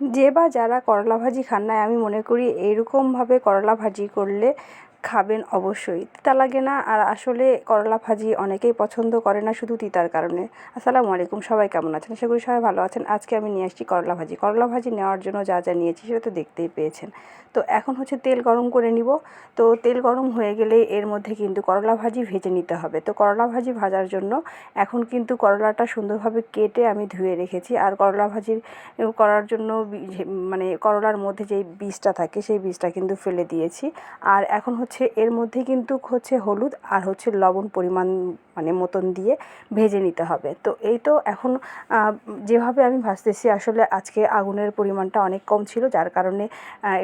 যে বা যারা করলা ভাজি খান না আমি মনে করি এইরকমভাবে করলা ভাজি করলে খাবেন অবশ্যই। তিতা লাগে না আর আসলে করলা ভাজি অনেকেই পছন্দ করে না শুধু তিতার কারণে। আসসালামু আলাইকুম, সবাই কেমন আছেন? আশা করি সবাই ভালো আছেন। আজকে আমি নিয়ে আসছি করলা ভাজি। করলা ভাজি নেওয়ার জন্য যা যা নিয়েছি সেটা তো দেখতেই পেয়েছেন। তো এখন হচ্ছে তেল গরম করে নিব। তো তেল গরম হয়ে গেলে এর মধ্যে কিন্তু করলা ভাজি ভেজে নিতে হবে। তো করলা ভাজি ভাজার জন্য এখন কিন্তু করলাটা সুন্দরভাবে কেটে আমি ধুয়ে রেখেছি। আর করলা ভাজি করার জন্য মানে করলার মধ্যে যেই বীজটা থাকে সেই বীজটা কিন্তু ফেলে দিয়েছি। আর এখন হচ্ছে এর মধ্যে কিন্তু হচ্ছে হলুদ আর হচ্ছে লবণ পরিমাণ মানে মতন দিয়ে ভেজে নিতে হবে। তো এই তো এখন যেভাবে আমি ভাজতেছি, আসলে আজকে আগুনের পরিমাণটা অনেক কম ছিল, যার কারণে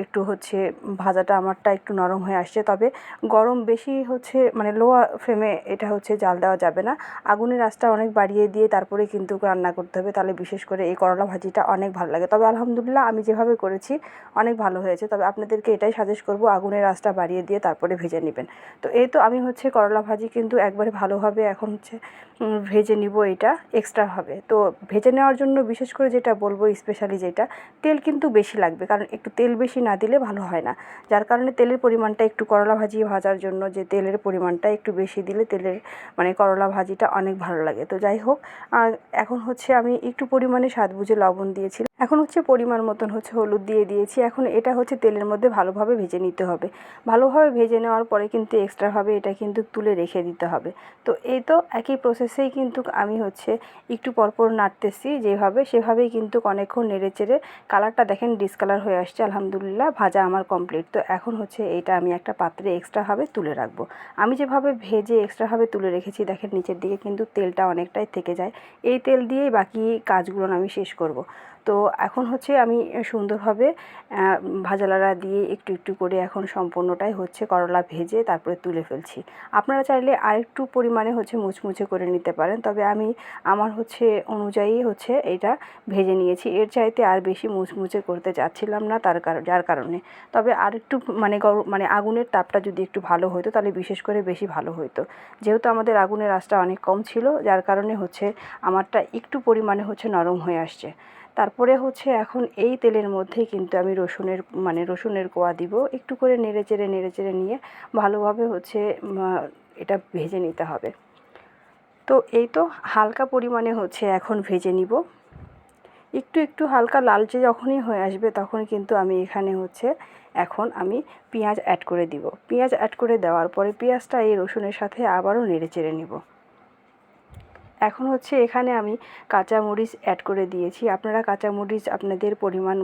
একটু হচ্ছে ভাজাটা আমারটা একটু নরম হয়ে আসছে। তবে গরম বেশি হচ্ছে মানে লোয়া ফ্লেমে এটা হচ্ছে জাল দেওয়া যাবে না। আগুনের আঁচটা অনেক বাড়িয়ে দিয়ে তারপরে কিন্তু রান্না করতে হবে। তাহলে বিশেষ করে এই করলা ভাজিটা অনেক ভালো লাগে। তবে আলহামদুলিল্লাহ আমি যেভাবে করেছি, অনেক ভালো হয়েছে। তবে আপনাদেরকে এটাই সাজেস্ট করব, আগুনের আঁচটা বাড়িয়ে দিয়ে তারপরে ভেজে নেবেন। তো এই তো আমি হচ্ছে করলা ভাজি কিন্তু একবারে ভালোভাবে এখন হচ্ছে ভেজে নিব এটা এক্সট্রা এক্সট্রাভাবে তো ভেজে নেওয়ার জন্য বিশেষ করে যেটা বলব স্পেশালি যেটা, তেল কিন্তু বেশি লাগবে। কারণ একটু তেল বেশি না দিলে ভালো হয় না। যার কারণে তেলের পরিমাণটা একটু করলা ভাজি ভাজার জন্য যে তেলের পরিমাণটা একটু বেশি দিলে তেলের মানে করলা ভাজিটা অনেক ভালো লাগে। তো যাই হোক এখন হচ্ছে আমি একটু পরিমাণে স্বাদ বুঝে লবণ দিয়েছি এখন হচ্ছে পরিমাণ মতন হচ্ছে হলুদ দিয়ে দিয়েছি। এখন এটা হচ্ছে তেলের মধ্যে ভালোভাবে ভেজে নিতে হবে। ভালোভাবে ভেজে নেওয়ার পরে কিন্তু এক্সট্রাভাবে এটা কিন্তু তুলে রেখে দিতে হবে। তো এই তো একই প্রসেসেই কিন্তু আমি হচ্ছে একটু পরপর নাড়তেছি যেভাবে, সেভাবেই কিন্তু অনেকক্ষণ নেড়ে চেড়ে কালারটা দেখেন ডিসকালার হয়ে আসছে, আলহামদুলিল্লাহ ভাজা আমার কমপ্লিট তো এখন হচ্ছে এটা আমি একটা পাত্রে এক্সট্রাভাবে তুলে রাখব। আমি যেভাবে ভেজে এক্সট্রাভাবে তুলে রেখেছি, দেখেন নিচের দিকে কিন্তু তেলটা অনেকটাই থেকে যায়। এই তেল দিয়েই বাকি কাজগুলো আমি শেষ করব। তো এখন হচ্ছে আমি সুন্দরভাবে ভাজালাড়া দিয়ে একটু একটু করে এখন সম্পূর্ণটাই হচ্ছে করলা ভেজে তারপরে তুলে ফেলছি। আপনারা চাইলে আরেকটু পরিমাণে হচ্ছে মুচমুচে করে নিতে পারেন, তবে আমি আমার হচ্ছে অনুযায়ী হচ্ছে এটা ভেজে নিয়েছি। এর চাইতে আর বেশি মুচমুচে করতে চাচ্ছিলাম না তার কারণ যার কারণে। তবে আর একটু মানে মানে আগুনের তাপটা যদি একটু ভালো হতো তাহলে বিশেষ করে বেশি ভালো হতো যেহেতু আমাদের আগুনের আঁচটা অনেক কম ছিল, যার কারণে হচ্ছে আমারটা একটু পরিমাণে হচ্ছে নরম হয়ে আসছে। তারপরে হচ্ছে এখন এই তেলের মধ্যে কিন্তু আমি রসুনের মানে রসুনের কোয়া দিব। একটু করে নেড়ে চেড়ে নেড়ে চেড়ে নিয়ে ভালোভাবে হচ্ছে এটা ভেজে নিতে হবে। তো এই তো হালকা পরিমাণে হচ্ছে এখন ভেজে নিব। একটু একটু হালকা লালচে যখনই হয়ে আসবে তখন কিন্তু আমি এখানে হচ্ছে এখন আমি পেঁয়াজ অ্যাড করে দিব। পেঁয়াজ অ্যাড করে দেওয়ার পরে পেঁয়াজটা এই রসুনের সাথে আবারও নেড়ে চেড়ে নিব। এখন হচ্ছে এখানে আমি কাঁচামরিচ অ্যাড করে দিয়েছি। আপনারা কাঁচামরিচ আপনাদের পরিমাণ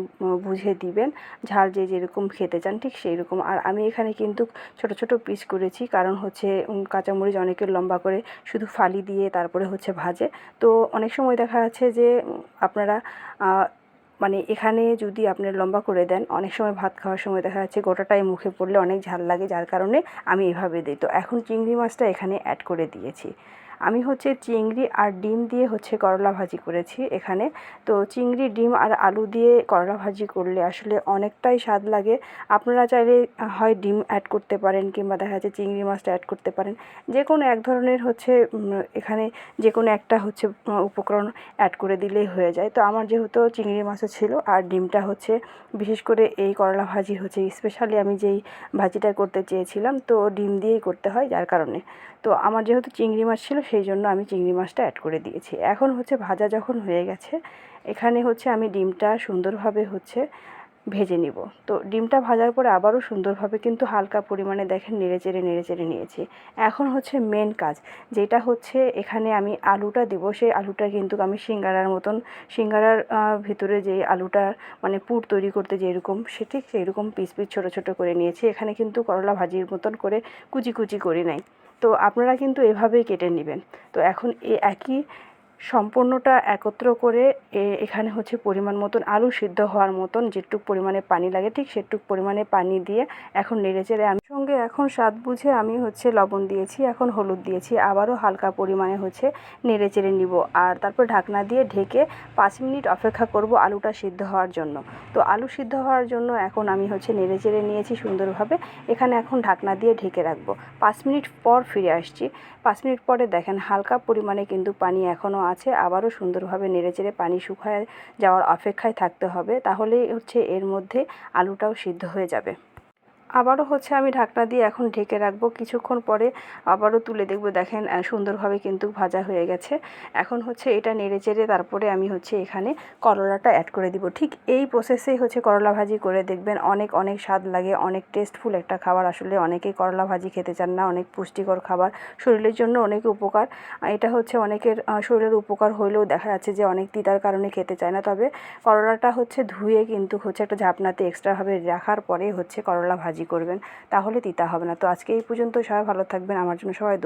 বুঝে দিবেন। ঝাল যে যেরকম খেতে চান ঠিক সেই রকম আর আমি এখানে কিন্তু ছোট ছোট পিস করেছি, কারণ হচ্ছে কাঁচামরিচ অনেকের লম্বা করে শুধু ফালি দিয়ে তারপরে হচ্ছে ভাজে। তো অনেক সময় দেখা যাচ্ছে যে আপনারা মানে এখানে যদি আপনার লম্বা করে দেন, অনেক সময় ভাত খাওয়ার সময় দেখা যাচ্ছে গোটাটাই মুখে পড়লে অনেক ঝাল লাগে, যার কারণে আমি এভাবে দিই। তো এখন চিংড়ি মাছটা এখানে অ্যাড করে দিয়েছি। আমি হচ্ছে চিংড়ি আর ডিম দিয়ে হচ্ছে করলা ভাজি করেছি এখানে। তো চিংড়ি, ডিম আর আলু দিয়ে করলা ভাজি করলে আসলে অনেকটাই স্বাদ লাগে। আপনারা চাইলে হয় ডিম অ্যাড করতে পারেন কিংবা দেখা যাচ্ছে চিংড়ি মাছটা অ্যাড করতে পারেন। যে কোনো এক ধরনের হচ্ছে এখানে যে কোনো একটা হচ্ছে উপকরণ অ্যাড করে দিলেই হয়ে যায়। তো আমার যেহেতু চিংড়ি মাছও ছিল আর ডিমটা হচ্ছে, বিশেষ করে এই করলা ভাজি হচ্ছে স্পেশালি আমি যেই ভাজিটা করতে চেয়েছিলাম, তো ডিম দিয়েই করতে হয় যার কারণে। তো আমার যেহেতু চিংড়ি মাছ ছিল সেই জন্য আমি চিংড়ি মাছটা অ্যাড করে দিয়েছি। এখন হচ্ছে ভাজা যখন হয়ে গেছে, এখানে হচ্ছে আমি ডিমটা সুন্দরভাবে হচ্ছে ভেজে নিব। তো ডিমটা ভাজার পরে আবারও সুন্দরভাবে কিন্তু হালকা পরিমাণে দেখেন নেড়ে চেড়ে নেড়ে চেড়ে নিয়েছি। এখন হচ্ছে মেন কাজ, যেটা হচ্ছে এখানে আমি আলুটা দিব, সেই আলুটা কিন্তু আমি সিঙ্গারার মতন, সিঙ্গারার ভিতরে যে আলুটা মানে পুর তৈরি করতে যেরকম, সে ঠিক সেই রকম পিস পিস ছোটো ছোটো করে নিয়েছি। এখানে কিন্তু করলা ভাজির মতন করে কুচি কুচি করি নাই। তো আপনারা কিন্তু এভাবেই কেটে নেবেন। তো এখন এই একই সম্পূর্ণটা একত্র করে এখানে হচ্ছে পরিমাণ মতন আলু সিদ্ধ হওয়ার মতন যেটুক পরিমাণে পানি লাগে, ঠিক সেটুক পরিমাণে পানি দিয়ে এখন নেড়ে চেড়ে আমি সঙ্গে এখন স্বাদ বুঝে আমি হচ্ছে লবণ দিয়েছি, এখন হলুদ দিয়েছি, আবারও হালকা পরিমাণে হচ্ছে নেড়ে চেড়ে নিব। আর তারপর ঢাকনা দিয়ে ঢেকে পাঁচ মিনিট অপেক্ষা করব আলুটা সিদ্ধ হওয়ার জন্য। তো আলু সিদ্ধ হওয়ার জন্য এখন আমি হচ্ছে নেড়ে চেড়ে নিয়েছি সুন্দরভাবে। এখানে এখন ঢাকনা দিয়ে ঢেকে রাখব। পাঁচ মিনিট পর ফিরে আসছি। পাঁচ মিনিট পরে দেখেন হালকা পরিমাণে কিন্তু পানি এখনও আছে, আবারও সুন্দরভাবে নেড়েচেড়ে পানি শুকায় যাওয়ার অপেক্ষায় থাকতে হবে। তাহলেই হচ্ছে এর মধ্যে আলুটাও সিদ্ধ হয়ে যাবে। আবারও হচ্ছে আমি ঢাকনা দিয়ে এখন ঢেকে রাখব। কিছুক্ষণ পরে আবারও তুলে দেখব, দেখেন সুন্দরভাবে কিন্তু ভাজা হয়ে গেছে। এখন হচ্ছে এটা নেড়ে চেড়ে তারপরে আমি হচ্ছে এখানে করলাটা অ্যাড করে দিব। ঠিক এই প্রসেসেই হচ্ছে করলা ভাজি করে দেখবেন অনেক অনেক স্বাদ লাগে, অনেক টেস্টফুল একটা খাবার। আসলে অনেকেই করলা ভাজি খেতে চান না, অনেক পুষ্টিকর খাবার। শরীরের জন্য অনেক উপকার। এটা হচ্ছে অনেকের শরীরের উপকার হলেও দেখা যাচ্ছে যে অনেক তিতার কারণে খেতে চায় না। তবে করলাটা হচ্ছে ধুয়ে কিন্তু হচ্ছে একটা ঝাপনাতে এক্সট্রাভাবে রাখার পরে হচ্ছে করলা ভাজি করবেন, তাহলে তিতা হবে না। তো আজকে এই পর্যন্ত সবাই ভালো থাকবেন। আমার জন্য সবাই